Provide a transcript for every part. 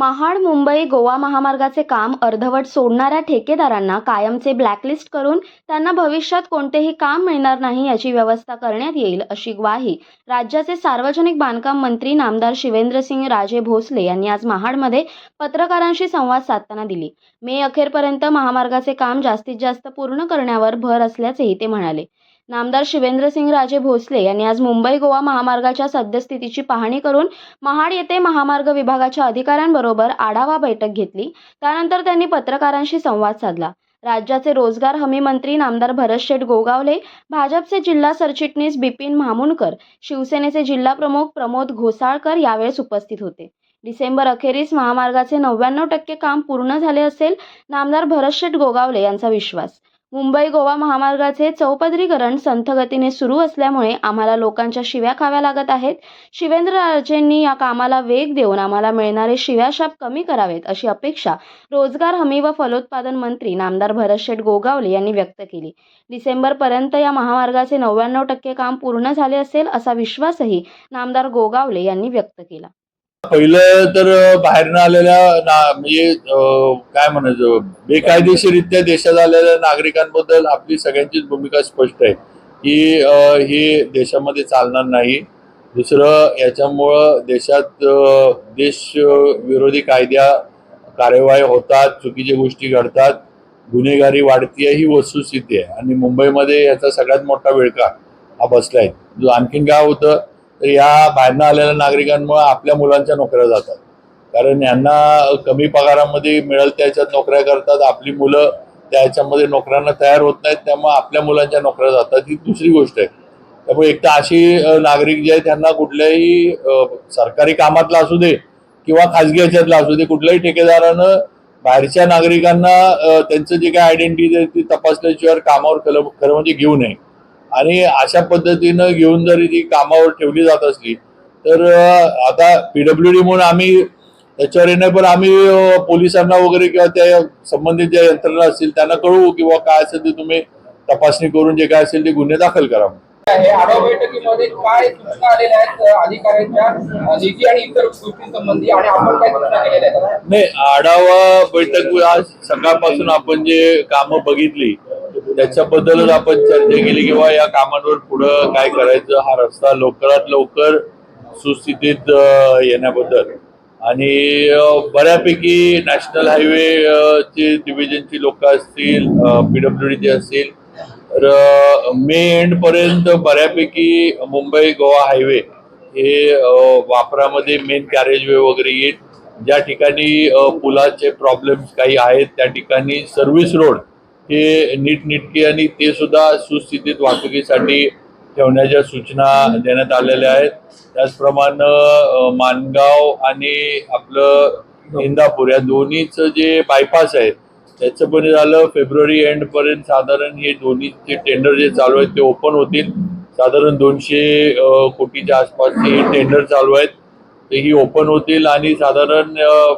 महाड मुंबई गोवा महामार्गाचे काम अर्धवट सोडणाऱ्या ठेकेदारांना कायमचे ब्लॅकलिस्ट करून त्यांना भविष्यात कोणतेही काम मिळणार नाही याची व्यवस्था करण्यात येईल अशी ग्वाही राज्याचे सार्वजनिक बांधकाम मंत्री नामदार शिवेंद्रसिंग राजे भोसले यांनी आज महाडमध्ये पत्रकारांशी संवाद साधताना दिली. मे अखेरपर्यंत महामार्गाचे काम जास्तीत जास्त पूर्ण करण्यावर भर असल्याचेही ते म्हणाले. नामदार शिवेंद्रसिंग राजे भोसले यांनी आज मुंबई गोवा महामार्गाच्या सद्यस्थितीची पाहणी करून महाड येथे महामार्ग विभागाच्या अधिकाऱ्यांबरोबर आढावा बैठक घेतली. त्यानंतर त्यांनी पत्रकारांशी संवाद साधला. राज्याचे रोजगार हमी मंत्री नामदार भरतशेठ गोगावले भाजपचे जिल्हा सरचिटणीस बिपिन म्हामुणकर शिवसेनेचे जिल्हा प्रमुख प्रमोद घोसाळकर यावेळेस उपस्थित होते. डिसेंबर अखेरीस महामार्गाचे नव्याण्णव टक्के काम पूर्ण झाले असेल नामदार भरतशेठ गोगावले यांचा विश्वास. मुंबई गोवा महामार्गाचे चौपदरीकरण संथगतीने सुरू असल्यामुळे आम्हाला लोकांच्या शिव्या खाव्या लागत आहेत. शिवेंद्र राजेंनी या कामाला वेग देऊन आम्हाला मिळणारे शिव्याशाप कमी करावेत अशी अपेक्षा रोजगार हमी व फलोत्पादन मंत्री नामदार भरतशेठ गोगावले यांनी व्यक्त केली. डिसेंबरपर्यंत या महामार्गाचे नव्याण्णव टक्के काम पूर्ण झाले असेल असा विश्वासही नामदार गोगावले यांनी व्यक्त केला. पहिलं तर बाहेरनं आलेल्या ना म्हणजे काय म्हणायचं बेकायदेशीरित्या देशात आलेल्या नागरिकांबद्दल आपली सगळ्यांचीच भूमिका स्पष्ट आहे. की हे देशामध्ये चालणार नाही. दुसरं याच्यामुळं देशात देश विरोधी कायद्या कार्यवाही होतात चुकीच्या गोष्टी घडतात गुन्हेगारी वाढतीये ही वस्तुस्थिती आहे. आणि मुंबईमध्ये याचा सगळ्यात मोठा विळका हा बसलाय. जो आणखीन काय होतं तर या बाहेरनं आलेल्या नागरिकांमुळे आपल्या मुलांच्या नोकऱ्या जातात. कारण यांना कमी पगारामध्ये मिळेल त्याच्यात नोकऱ्या करतात. आपली मुलं त्या ह्याच्यामध्ये नोकऱ्यांना तयार होत नाहीत त्यामुळे आपल्या मुलांच्या नोकऱ्या जातात. ही दुसरी गोष्ट आहे. त्यामुळे एक तर अशी नागरिक जे आहेत त्यांना कुठल्याही सरकारी कामातला असू दे किंवा खाजगी ह्याच्यातला असू दे कुठल्याही ठेकेदारानं बाहेरच्या नागरिकांना त्यांचं जे काय आयडेंटिटी आहे ती तपासल्याशिवाय कामावर खरं खरं म्हणजे घेऊ नये. आणि अशा पद्धतीनं घेऊन जरी ती कामावर ठेवली जात असली तर आता पीडब्ल्यू डी म्हणून आम्ही त्याच्यावर येणे पण आम्ही पोलिसांना वगैरे किंवा त्या संबंधित ज्या यंत्रणा असतील त्यांना कळवू किंवा काय असेल ते तुम्ही तपासणी करून जे काय असेल ते गुन्हे दाखल करा आहे. आढावा बैठकीमध्ये काय सूचना आलेल्या आहेत अधिकाऱ्यांच्या निधी आणि इतर गोष्टी संबंधी आणि आपण काय सूचना केलेल्या आहेत? नाही आढावा बैठक आज सकाळपासून आपण जे कामं बघितली त्याच्याबद्दलच आपण चर्चा केली किंवा या कामांवर पुढं काय करायचं हा रस्ता लवकरात लवकर सुस्थितीत येण्याबद्दल. आणि बऱ्यापैकी नॅशनल हायवे अं, चे डिव्हिजनची लोक असतील पीडब्ल्यू डीचे असतील तर मे एंड पर्यंत बऱ्यापैकी मुंबई गोवा हायवे हे वापरामध्ये मेन कॅरेजवे वगैरे येईल ज्या ठिकाणी पुलाचे प्रॉब्लेम्स काही आहेत त्या ठिकाणी सर्व्हिस रोड हे नीटनिटकी आणि ते सुद्धा सुस्थितीत वाहतुकीसाठी ठेवण्याच्या सूचना देण्यात आलेल्या आहेत. त्याचप्रमाणे मानगाव आणि आपलं इंदापूर या दोन्हीचं जे बायपास आहे त्याचं पण झालं फेब्रुवारी एंड पर्यंत साधारण हे दोन्हीचे टेंडर जे चालू आहेत ते ओपन होतील. साधारण दोनशे कोटीच्या कोटीच्या आसपासचे टेंडर चालू आहेत. ते ही ओपन होतील आणि साधारण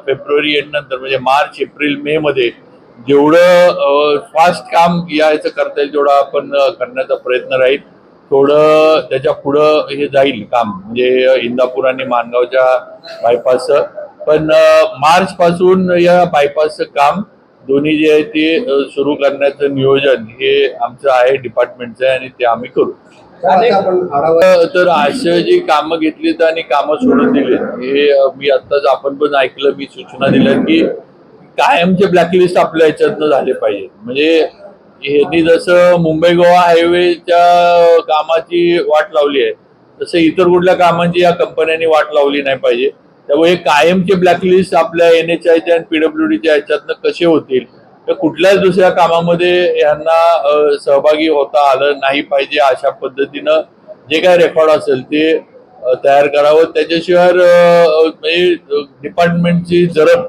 फेब्रुवारी एंड नंतर म्हणजे मार्च एप्रिल मे मध्ये जेवढं फास्ट काम या याचं करता येईल तेवढं आपण करण्याचा प्रयत्न राहील. थोडं त्याच्या पुढं हे जाईल काम म्हणजे इंदापूर आणि मानगावच्या बायपासचं पण मार्च पासून या बायपासचं काम दोन्ही जे आहे ते सुरू करण्याचं नियोजन हे आमचं आहे डिपार्टमेंटचं आहे आणि ते आम्ही करू. तर अशा जी कामं घेतलीत आणि कामं सोडून दिली हे मी आत्ताच आपण पण ऐकलं मी सूचना दिल्या की कायमचे ब्लॅकलिस्ट आपल्या ह्याच्यातनं झाले पाहिजे म्हणजे ह्यांनी जसं मुंबई गोवा हायवेच्या कामाची वाट लावली आहे तसं इतर कुठल्या कामांची या कंपन्यांनी वाट लावली नाही पाहिजे. त्यामुळे कायमचे ब्लॅकलिस्ट आपल्या एन एच आयच्या आणि पीडब्ल्यू डीच्या ह्याच्यातनं कसे होतील? तर कुठल्याच दुसऱ्या कामामध्ये यांना सहभागी होता आलं नाही पाहिजे अशा पद्धतीनं जे काय रेकॉर्ड असेल ते तयार करावं. त्याच्याशिवाय म्हणजे डिपार्टमेंटची जरब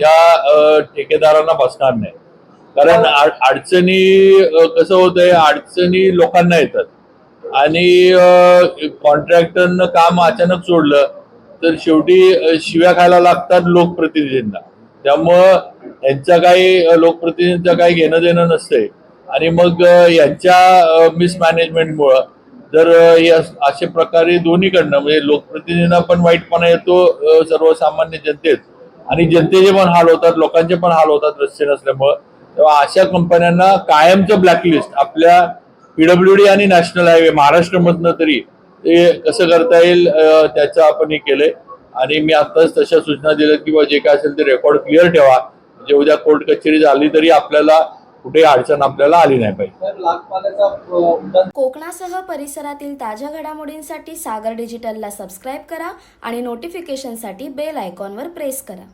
त्या ठेकेदारांना बसणार नाही. कारण अडचणी कसं कसं होतंय अडचणी लोकांना येतात. आणि कॉन्ट्रॅक्टरनं काम अचानक सोडलं तर शेवटी शिव्या खायला लागतात लोकप्रतिनिधींना. त्यामुळं यांच्या काही लोकप्रतिनिधींचं काही घेणं देणं नसतंय. आणि मग यांच्या मिसमॅनेजमेंटमुळं जर अ, असे प्रकारे दोन्हीकडनं म्हणजे लोकप्रतिनिधींना पण वाईटपणा येतो सर्वसामान्य जनतेत. आणि जनतेचे पण हाल होतात लोकांचे पण हाल होतात रस्ते नसल्यामुळं. तेव्हा अशा कंपन्यांना कायमचं ब्लॅकलिस्ट आपल्या पीडब्ल्यूडी आणि नॅशनल हायवे महाराष्ट्रामधनं तरी ते कसं करता येईल त्याचं आपण हे केलंय. आणि मी आताच तशा सूचना दिल्या की बा जे काय असेल ते रेकॉर्ड क्लिअर ठेवा. म्हणजे उद्या कोर्ट कचेरी झाली तरी आपल्याला कुठे अडचण आपल्याला आली नाही पाहिजे. कोकणासह परिसरातील ताज्या घडामोडींसाठी सागर डिजिटलला सबस्क्राईब करा आणि नोटिफिकेशनसाठी बेल आयकॉनवर प्रेस करा.